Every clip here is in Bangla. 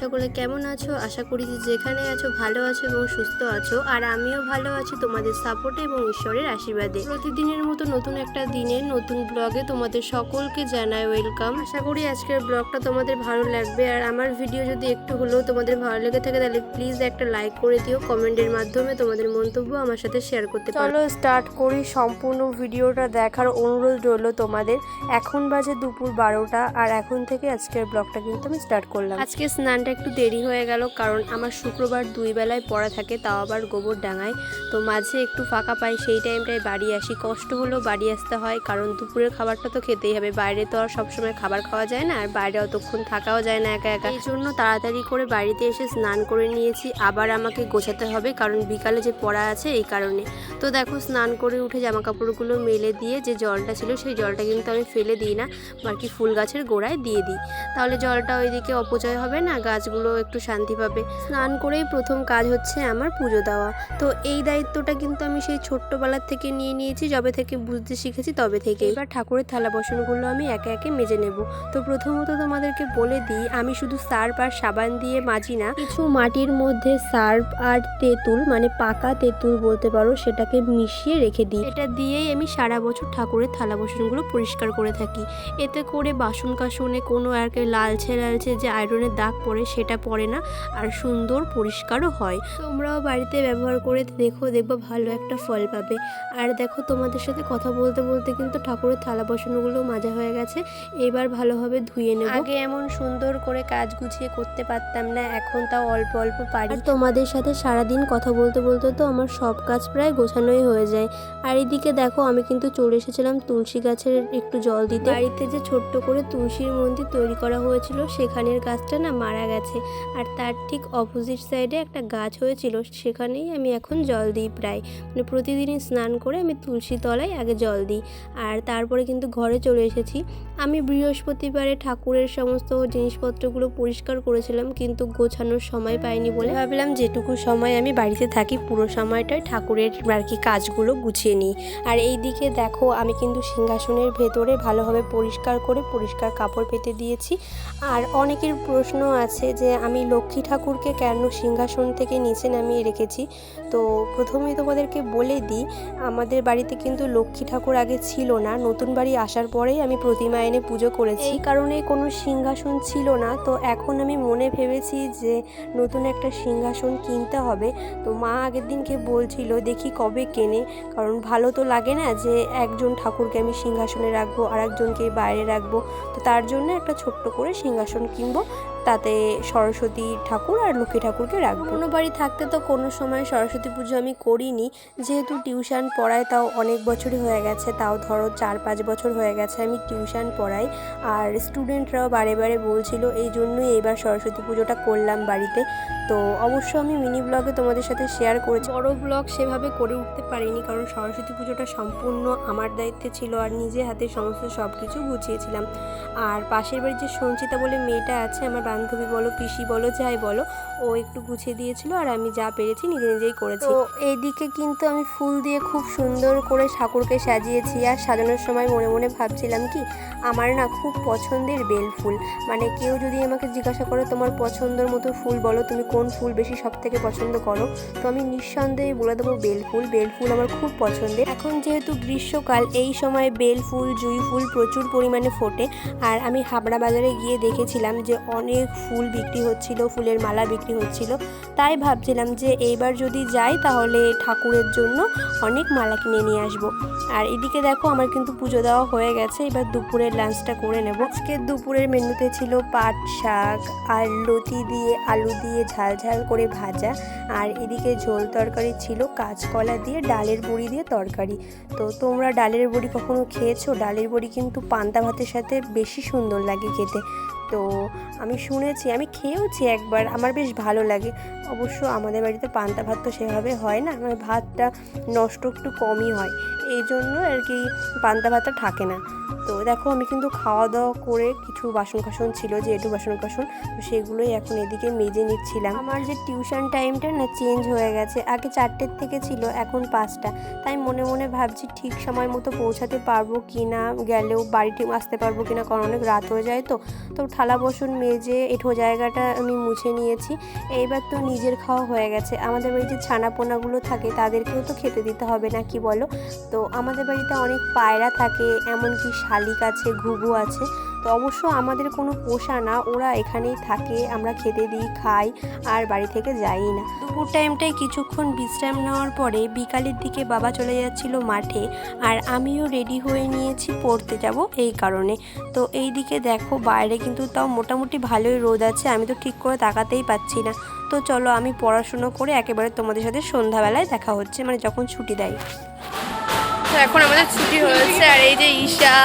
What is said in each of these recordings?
সকলে কেমন আছো? আশা করি যে যেখানে আছো ভালো আছো এবং সুস্থ আছো। আর আমিও ভালো আছি তোমাদের সাপোর্টে এবং ঈশ্বরের আশীর্বাদে। প্রতিদিনের মতো নতুন একটা দিনে নতুন ব্লগে তোমাদের সকলকে জানাই ওয়েলকাম আশা করি আজকের ব্লগটা তোমাদের ভালো লাগবে। আর আমার ভিডিও যদি একটু হলেও তোমাদের ভালো লেগে থাকে তাহলে প্লিজ একটা লাইক করে দিও। কমেন্টের মাধ্যমে তোমাদের মন্তব্য আমার সাথে শেয়ার করতে পারো। চলো স্টার্ট করি। সম্পূর্ণ ভিডিওটা দেখার অনুরোধ রইল তোমাদের। এখন বাজে দুপুর বারোটা। আর এখন থেকে আজকের ব্লগটা কিন্তু আমি স্টার্ট করলাম। আজকে স্নানটা একটু দেরি হয়ে গেল, কারণ আমার শুক্রবার দুই বেলায় পড়া থাকে, তাও আবার গোবর ডাঙায়। তো মাঝে একটু ফাঁকা পাই, সেই টাইমটায় বাড়ি আসি। কষ্ট হলেও বাড়ি আসতে হয়, কারণ দুপুরের খাবারটা তো খেতেই হবে। বাইরে তো আর সবসময় খাবার খাওয়া যায় না, আর বাইরে অতক্ষণ থাকাও যায় না একা একা। এই জন্য তাড়াতাড়ি করে বাড়িতে এসে স্নান করে নিয়েছি। আবার আমাকে গোছাতে হবে, কারণ বিকালে যে পড়া আছে এই কারণে। তো দেখো, স্নান করে উঠে জামা কাপড়গুলো মেলে দিয়ে যে জলটা ছিল, সেই জলটা কিন্তু আমি ফেলে দিই না আর কি ফুল গাছের গোড়ায় দিয়ে দিই। তাহলে জলটা ওইদিকে অপচয় হবে না গাছগুলো একটু শান্তি পাবে। স্নান করেই প্রথম কাজ হচ্ছে আমার পুজো দেওয়া। তো এই দায়িত্বটা কিন্তু আমি সেই ছোট্টবেলার থেকে নিয়ে নিয়েছি, যবে থেকে বুঝতে শিখেছি তবে থেকে। এবার ঠাকুরের থালা বাসনগুলো আমি একে একে মেজে নেব। তো প্রথমত তোমাদেরকে বলে দিই, আমি শুধু সার্ফ আর সাবান দিয়ে মাজি না, কিছু মাটির মধ্যে সার্ফ আর তেঁতুল মানে পাকা তেঁতুল বলতে পারো, সেটাকে মিশিয়ে রেখে দিই। এটা দিয়েই আমি সারা বছর ঠাকুরের থালা বাসনগুলো পরিষ্কার করে থাকি। এতে করে বাসন কাসনে কোনো আর কি লালচে লালচে যে আয়রনের দাগ পড়ে সেটা পড়ে না আর সুন্দর পরিষ্কারও হয়। তোমরাও বাড়িতে ব্যবহার করে দেখো দেখব ভালো একটা ফল পাবে। আর দেখো তোমাদের সাথে কথা বলতে বলতে কিন্তু ঠাকুরের থালা বাসনগুলো মাজা হয়ে গেছে। এবার ভালোভাবে ধুয়ে নেব। আগে এমন সুন্দর করে কাজ গুছিয়ে করতে পারতাম না এখন তাও অল্প অল্প পারি। আর তোমাদের সাথে সারাদিন কথা বলতে বলতে তো আমার সব কাজ প্রায় গোছানোই হয়ে যায়। আর এদিকে দেখো আমি কিন্তু চলে এসেছিলাম তুলসী গাছের একটু জল দিতে। বাড়িতে যে ছোট্ট করে তুলসীর মন্দির তৈরি করা হয়েছিল সেখানের গাছটা না মারা গেছে। আর তার ঠিক অপোজিট সাইডে একটা গাছ হয়েছিল, সেখানেই আমি এখন জল দিই প্রায়। মানে প্রতিদিনই স্নান করে আমি তুলসী তলায় আগে জল দিই। আর তারপরে কিন্তু ঘরে চলে এসেছি। আমি বৃহস্পতিবারে ঠাকুরের সমস্ত জিনিসপত্রগুলো পরিষ্কার করেছিলাম, কিন্তু গোছানোর সময় পাইনি বলে ভাবলাম যেটুকু সময় আমি বাড়িতে থাকি, পুরো সময়টাই ঠাকুরের আর কি কাজগুলো গুছিয়ে নিই। আর এই দিকে দেখো, আমি কিন্তু সিংহাসনের ভেতরে ভালোভাবে পরিষ্কার করে পরিষ্কার কাপড় পেতে দিয়েছি। আর অনেকের প্রশ্ন আছে যে আমি লক্ষ্মী ঠাকুরকে কেন সিংহাসন থেকে নিচে নামিয়ে রেখেছি? তো প্রথমেই তোমাদেরকে বলে দিই, আমাদের বাড়িতে কিন্তু লক্ষ্মী ঠাকুর আগে ছিল না। নতুন বাড়ি আসার পরেই আমি প্রতিমা এনে পুজো করেছি। এই কারণে কোনো সিংহাসন ছিল না। তো এখন আমি মনে ভেবেছি যে নতুন একটা সিংহাসন কিনতে হবে। তো মা আগের দিনকে বলছিল, দেখি কবে কেনে। কারণ ভালো তো লাগে না যে একজন ঠাকুরকে আমি সিংহাসনে রাখব আর একজনকে বাইরে রাখব। তো তার জন্য একটা ছোট্ট করে সিংহাসন কিনবো। তাতে সরস্বতী ঠাকুর আর লক্ষ্মী ঠাকুরকে রাখব। কোনো বাড়ি থাকতে তো কোনো সময় সরস্বতী পুজো আমি করিনি। যেহেতু টিউশন পড়াই তাও অনেক বছরই হয়ে গেছে, তাও ধরো চার পাঁচ বছর হয়ে গেছে আমি টিউশন পড়াই। আর স্টুডেন্টরাও বারে বারে বলছিল, এই জন্যই এইবার সরস্বতী পুজোটা করলাম বাড়িতে। তো অবশ্য আমি মিনি ব্লগে তোমাদের সাথে শেয়ার করেছি। বড় ব্লগ সেভাবে করে উঠতে পারিনি, কারণ সরস্বতী পুজোটা সম্পূর্ণ আমার দায়িত্বে ছিল আর নিজে হাতে সমস্ত সব কিছু গুছিয়েছিলাম। আর পাশের বাড়ির যে সঞ্চিতা বলে মেয়েটা আছে, আমার বান্ধবী বলো, পিসি বলো, যাই বলো, ও একটু গুছিয়ে দিয়েছিল আর আমি যা পেরেছি নিজে নিজেই করেছি। তো এইদিকে কিন্তু আমি ফুল দিয়ে খুব সুন্দর করে ঠাকুরকে সাজিয়েছি আর সাজানোর সময় মনে মনে ভাবছিলাম কি, আমার না খুব পছন্দের বেল ফুল। মানে কেউ যদি আমাকে জিজ্ঞাসা করে, তোমার পছন্দের মতো ফুল বলো, তুমি কোন ফুল বেশি সব থেকে পছন্দ করো? তো আমি নিঃসন্দেহে বলে দেবো বেল ফুল। বেল ফুল আমার খুব পছন্দের। এখন যেহেতু গ্রীষ্মকাল, এই সময় বেল ফুল, জুঁই ফুল প্রচুর পরিমাণে ফোটে। আর আমি হাবড়া বাজারে গিয়ে দেখেছিলাম যে অনেক ফুল বিক্রি হচ্ছিল, ফুলের মালা বিক্রি হচ্ছিল। তাই ভাবছিলাম যে এইবার যদি যাই তাহলে ঠাকুরের জন্য অনেক মালা কিনে নিয়ে আসব। আর এদিকে দেখো আমার কিন্তু পুজো দেওয়া হয়ে গেছে, এবার দুপুরের লাঞ্চটা করে নেব। আজকে দুপুরের মেনুতে ছিল পাট শাক আর লতি দিয়ে আলু দিয়ে ঝাল ঝাল করে ভাজা, আর এদিকে ঝোল তরকারি ছিল কাঁচকলা দিয়ে ডালের বড়ি দিয়ে তরকারি। তো তোমরা ডালের বড়ি কখনো খেয়েছো? ডালের বড়ি কিন্তু পান্তা ভাতের সাথে বেশি সুন্দর লাগে খেতে। তো আমি শুনেছি, আমি খেয়েওছি একবার, আমার বেশ ভালো লাগে। অবশ্য আমাদের বাড়িতে পান্তা ভাত তো সেভাবে হয় না মানে ভাতটা নষ্ট একটু কমই হয়। এই জন্য আর কি পান্তা ভাতটা থাকে না। তো দেখো আমি কিন্তু খাওয়া দাওয়া করে কিছু বাসন কাসন ছিল যে একটু বাসন কাসন সেগুলোই এখন এদিকে মেজে নিচ্ছিলাম। আমার যে টিউশন টাইমটা না চেঞ্জ হয়ে গেছে, আগে চারটের থেকে ছিল, এখন পাঁচটা। তাই মনে মনে ভাবছি ঠিক সময় মতো পৌঁছাতে পারব কি না গেলেও বাড়িতে আসতে পারব কি না কারণ অনেক রাত হয়ে যায় তো। তো থালা বাসন মেজে এঠো জায়গাটা আমি মুছে নিয়েছি। এইবার তো নিজের খাওয়া হয়ে গেছে। আমাদের বাড়িতে ছানা পোনাগুলো থাকে, তাদেরকেও তো খেতে দিতে হবে না, কি বলো? তো আমাদের বাড়িতে অনেক পায়রা থাকে, এমনকি শালিক আছে, ঘুঘু আছে। তো অবশ্য আমাদের কোনো পোষা না, ওরা এখানেই থাকে, আমরা খেতে দিই, খাই, আর বাড়ি থেকে যাই না। দুপুর টাইমটায় কিছুক্ষণ বিশ্রাম নেওয়ার পরে বিকালের দিকে বাবা চলে যাচ্ছিল মাঠে, আর আমিও রেডি হয়ে নিয়েছি, পড়তে যাব এই কারণে। তো এই দিকে দেখো, বাইরে কিন্তু তাও মোটামুটি ভালোই রোদ আছে, আমি তো ঠিক করে তাকাতেই পাচ্ছি না। তো চলো আমি পড়াশুনো করে একেবারে তোমাদের সাথে সন্ধ্যাবেলায় দেখা হচ্ছে মানে যখন ছুটি দেয়। তো এখন আমাদের ছুটি হয়েছে, আর এই যে ঈশা,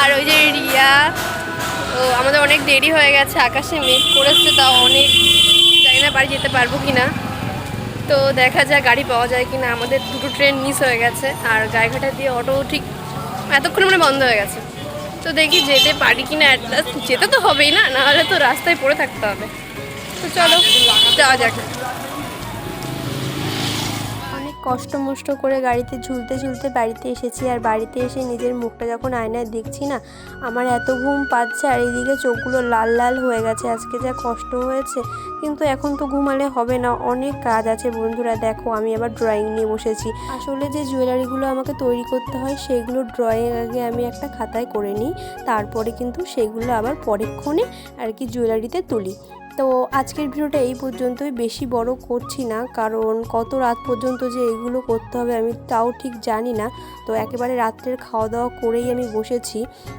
আর ওই যে রিয়া, তো আমাদের অনেক দেরি হয়ে গেছে, আকাশে মেঘ করেছে, তাও অনেক জানি না বাড়ি যেতে পারব কি না তো দেখা যায় গাড়ি পাওয়া যায় কি না আমাদের দুটো ট্রেন মিস হয়ে গেছে, আর গায়েঘাটা দিয়ে অটো ঠিক এতক্ষণ মানে বন্ধ হয়ে গেছে। তো দেখি যেতে পারি কি না অ্যাটলাস্ট যেতে তো হবেই না, নাহলে তো রাস্তায় পড়ে থাকতে হবে। তো চলো, যাওয়া যাক। কষ্ট মষ্ট করে গাড়িতে ঝুলতে ঝুলতে বাড়িতে এসেছি আর বাড়িতে এসে নিজের মুখটা যখন আয়নায় দেখছি না, আমার এত ঘুম পাচ্ছে আর এইদিকে চোখগুলো লাল লাল হয়ে গেছে। আজকে যা কষ্ট হয়েছে, কিন্তু এখন তো ঘুমালে হবে না, অনেক কাজ আছে বন্ধুরা। দেখো, আমি আবার ড্রয়িং নিয়ে বসেছি। আসলে যে জুয়েলারিগুলো আমাকে তৈরি করতে হয়, সেগুলো ড্রয়িং আগে আমি একটা খাতায় করে নিই, তারপরে কিন্তু সেগুলো আবার পরেক্ষণে আর কি জুয়েলারিতে তুলি। তো আজকের ভিডিওটা এই পর্যন্তই। বেশি বড় করছি না, কারণ কত রাত পর্যন্ত যে এগুলো করতে হবে আমি তাও ঠিক জানি না। তো একেবারে রাত্রের খাওয়া দাওয়া করেই আমি বসেছি।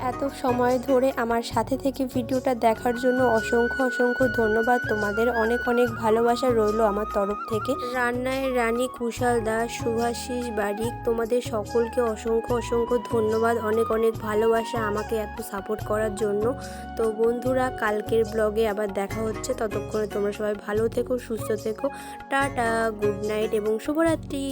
এত সময় ধরে আমার সাথে থেকে ভিডিওটা দেখার জন্য অসংখ্য অসংখ্য ধন্যবাদ। তোমাদের অনেক অনেক ভালোবাসা রইল আমার তরফ থেকে। রান্নায় রানী কুশাল দাস শুভাশিস বারিক, তোমাদের সকলকে অসংখ্য অসংখ্য ধন্যবাদ। অনেক অনেক ভালোবাসা আমাকে এত সাপোর্ট করার জন্য। তো বন্ধুরা, কালকের ব্লগে আবার দেখা হচ্ছে। ততক্ষণে তোমরা সবাই ভালো থেকো সুস্থ থেকো। টাটা গুড নাইট এবং শুভরাত্রি।